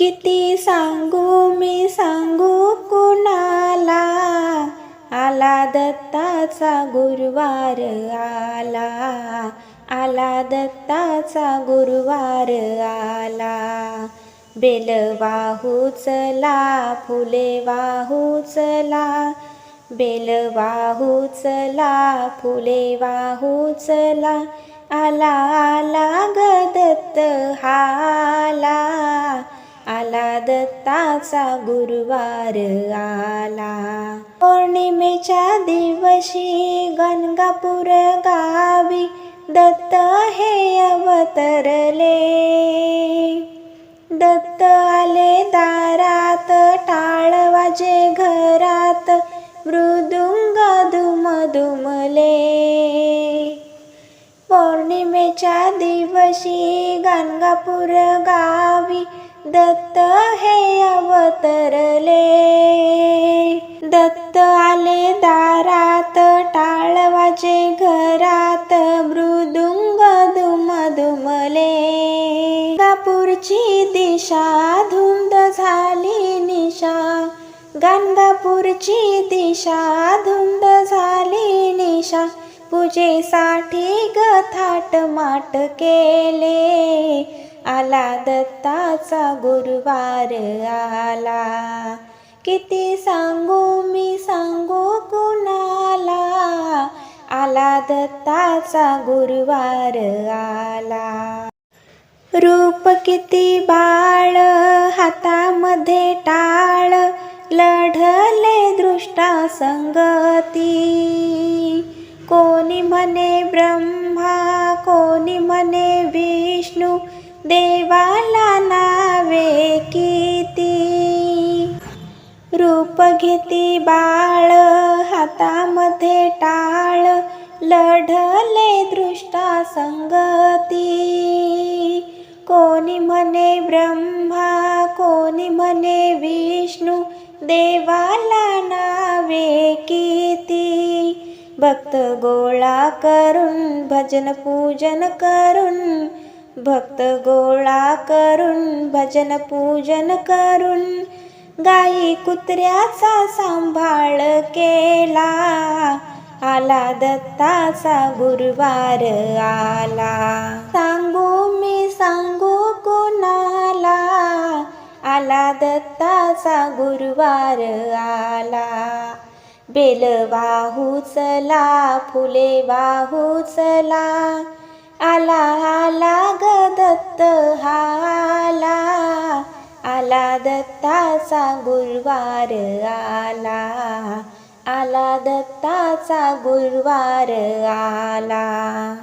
किती सांगू मी सांगू कुणाला? आला दत्ताचा गुरुवार आला. आला दत्ताचा गुरुवार आला. बेल वाहू चला फुले वाहू चला. बेल वाहू चला फुले वाहू चला. आला आला ग दत्त हाला आला दत्ताचा गुरुवार आला. पौर्णिमेच्या दिवशी गणगापूर गावी दत्त हे अवतरले. दत्त आले दारात टाळ वाजे घरात मृदुंग दुम दुमले पौर्णिमेच्या दिवशी गणगापूर गावी दारात टाळ वाजे घरात मृदुंग दुम दुमले गंगापूरची दिशा धुंद झाली निशा. गंगापूरची दिशा धुंद झाली निशा. पूजेसाठी गथाट माट केले. आला दत्ताचा गुरुवार आला. किती सांगू मी सांगू आला दत्ताचा गुरुवार आला. रूप किती बाळ हातामध्ये टाळ लढले दृष्टा संगती. कोणी म्हणे ब्रह्मा कोणी म्हणे विष्णू देवाला नावे किती. रूप घेती बाळ सरस्वती कोणी म्हणे ब्रह्मा कोणी म्हणे विष्णू देवाला नावे किती? भक्त गोळा करून भजन पूजन करून भक्त गोळा करून भजन पूजन करून गाई कुत्र्याचा सांभाळ केला. आला दत्ताचा गुरुवार आला. दत्ताचा गुरुवार आला. बेल वाहूचला फुले वाहूचला आला आला ग दत्त हाला. आला दत्ताचा गुरुवार आला. आला दत्ताचा गुरुवार आला.